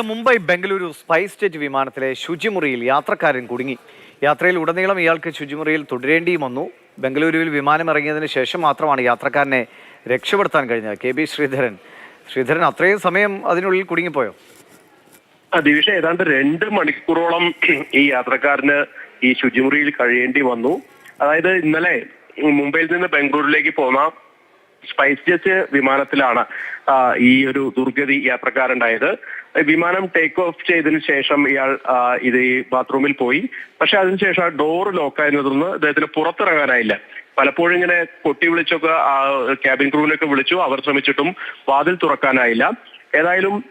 Mumbai Bengaluru spice jet വിമാനത്തിലെ ശുചിമുറിയിൽ യാത്രക്കാരൻ കുടുങ്ങി. യാത്രയിൽ ഉടനീളം ഇയാൾക്ക് ശുചിമുറിയിൽ തുടരേണ്ടിയും വന്നു. ബംഗളൂരുവിൽ വിമാനം ഇറങ്ങിയതിന് ശേഷം മാത്രമാണ് യാത്രക്കാരനെ രക്ഷപ്പെടുത്താൻ കഴിഞ്ഞത്. കെ ബി ശ്രീധരൻ ശ്രീധരൻ അത്രയും സമയം അതിനുള്ളിൽ കുടുങ്ങിപ്പോയോ? ദിവിഷ ഏതാണ്ട് രണ്ട് മണിക്കൂറോളം ഈ യാത്രക്കാരന് ഈ ശുചിമുറിയിൽ കഴിയേണ്ടി വന്നു. അതായത് ഇന്നലെ മുംബൈയിൽ നിന്ന് ബംഗളൂരിലേക്ക് പോന്ന സ്പൈസ് ജെറ്റ് വിമാനത്തിലാണ് ഈ ഒരു ദുർഗതി യാത്രക്കാരുണ്ടായത്. വിമാനം ടേക്ക് ഓഫ് ചെയ്തതിനു ശേഷം ഇയാൾ ഇത് ബാത്റൂമിൽ പോയി. പക്ഷെ അതിനുശേഷം ആ ഡോർ ലോക്കായതിനെ തുടർന്ന് അദ്ദേഹത്തിന് പുറത്തിറങ്ങാനായില്ല. പലപ്പോഴും ഇങ്ങനെ കൊട്ടി വിളിച്ചൊക്കെ ക്യാബിൻ ക്രൂവിനൊക്കെ വിളിച്ചു. അവർ ശ്രമിച്ചിട്ടും വാതിൽ തുറക്കാനായില്ല. ഏതായാലും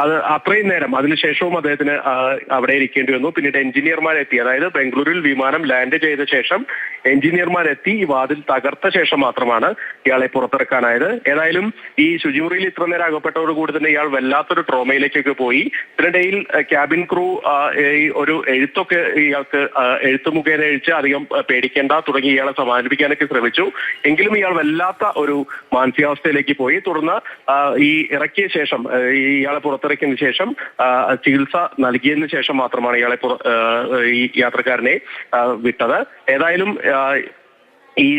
അത് അത്രയും നേരം. അതിനുശേഷവും അദ്ദേഹത്തിന് അവിടെ ഇരിക്കേണ്ടി വന്നു. പിന്നീട് എഞ്ചിനീയർമാരെത്തി. അതായത് ബാംഗ്ലൂരിൽ വിമാനം ലാൻഡ് ചെയ്ത ശേഷം എഞ്ചിനീയർമാരെത്തി. ഈ വാതിൽ തകർത്ത ശേഷം മാത്രമാണ് ഇയാളെ പുറത്തിറക്കാനായത്. ഏതായാലും ഈ ശുചിമുറിയിൽ ഇത്ര നേരം അകപ്പെട്ടതോട് കൂടി തന്നെ ഇയാൾ വല്ലാത്തൊരു ട്രോമയിലേക്കൊക്കെ പോയി. ഇതിനിടയിൽ ക്യാബിൻ ക്രൂ ഒരു എഴുത്തൊക്കെ ഇയാൾക്ക് എഴുത്ത് മുഖേന എഴുച്ച് അധികം പേടിക്കേണ്ട തുടങ്ങി ഇയാളെ സമാധാനിപ്പിക്കാനൊക്കെ ശ്രമിച്ചു. എങ്കിലും ഇയാൾ വല്ലാത്ത ഒരു മാനസികാവസ്ഥയിലേക്ക് പോയി. തുടർന്ന് ഈ ഇറക്കിയ ശേഷം ഈ ഇയാളെ പുറത്തിറക്കിയതിനു ശേഷം ചികിത്സ നൽകിയതിനു ശേഷം മാത്രമാണ് ഇയാളെ ഈ യാത്രക്കാരനെ വിട്ടത്. ഏതായാലും ഈ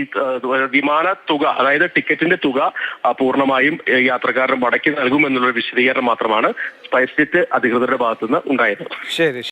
വിമാന തുക അതായത് ടിക്കറ്റിന്റെ തുക പൂർണമായും യാത്രക്കാരന് മടക്കി നൽകുമെന്നുള്ള വിശദീകരണം മാത്രമാണ് സ്പൈസ് ജെറ്റ് അധികൃതരുടെ ഭാഗത്തുനിന്ന് ഉണ്ടായത്. ശരി.